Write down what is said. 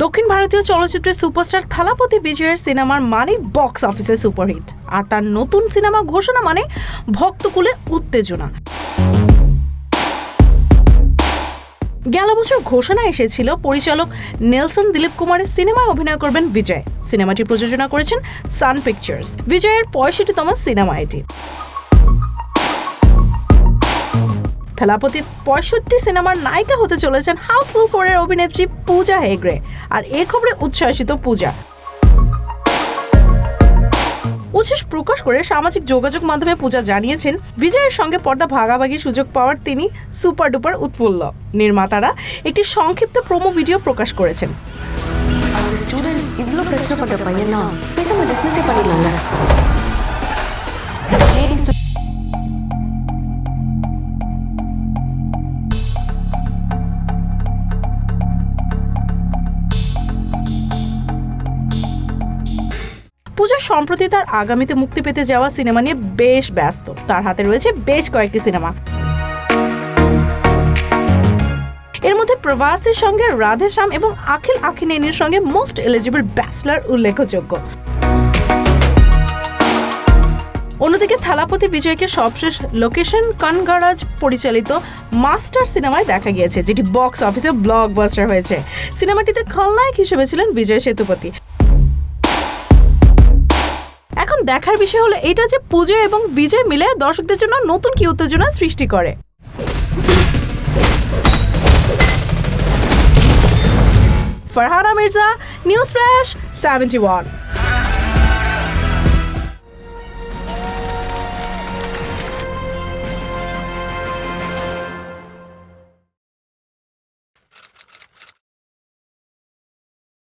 দক্ষিণ ভারতীয় চলচ্চিত্রের সুপারস্টার থালাপতি বিজয়ের সিনেমার মানে বক্স অফিসে সুপারহিট। আর তার নতুন সিনেমা ঘোষণা মানে ভক্তকুলে উত্তেজনা। গেল বছর ঘোষণা এসেছিল, পরিচালক নেলসন দিলীপ কুমারের সিনেমায় অভিনয় করবেন বিজয়। সিনেমাটি প্রযোজনা করেছেন সান পিকচার্স। বিজয়ের পঁয়ষট্টিতম সিনেমা এটি। থেলাপতি পঁয়ষট্টি সিনেমার নায়িকা হতে চলেছেন হাউসফুল ফোরের অভিনেত্রী পূজা হেগড়ে। আর এ খবরে উচ্ছ্বাসিত পূজা। উচ্ছ্বাস প্রকাশ করে সামাজিক যোগাযোগ মাধ্যমে পূজা জানিয়েছেন, বিজয়ের সঙ্গে পর্দা ভাগাভাগি সুযোগ পাওয়ার তিনি সুপার ডুপার উৎফুল্ল। নির্মাতারা একটি সংক্ষিপ্ত প্রোমো ভিডিও প্রকাশ করেছেন। পূজা সম্প্রতি তার আগামীতে মুক্তি পেতে যাওয়া সিনেমা নিয়ে বেশ ব্যস্ত। তার হাতে রয়েছে বেশ কয়েকটি সিনেমা। এর মধ্যে প্রভাসের সঙ্গে রাধেশ্যাম এবং আখিল আখিনেনির সঙ্গে মোস্ট এলিজিবল ব্যাচলার উল্লেখযোগ্য। অন্যদিকে থালাপতি বিজয়কে সবশেষ লোকেশন কনগারাজ পরিচালিত মাস্টার সিনেমায় দেখা গিয়েছে, যেটি বক্স অফিসে ব্লকবাস্টার হয়েছে। সিনেমাটিতে খলনায়ক হিসেবে ছিলেন বিজয় সেতুপতি। দেখার বিষয় হলো এটা যে পুজো এবং বিজয় মিলে দর্শকদের জন্য নতুন কি উত্তেজনা সৃষ্টি করে। Farhana Mirza, news flash seventy one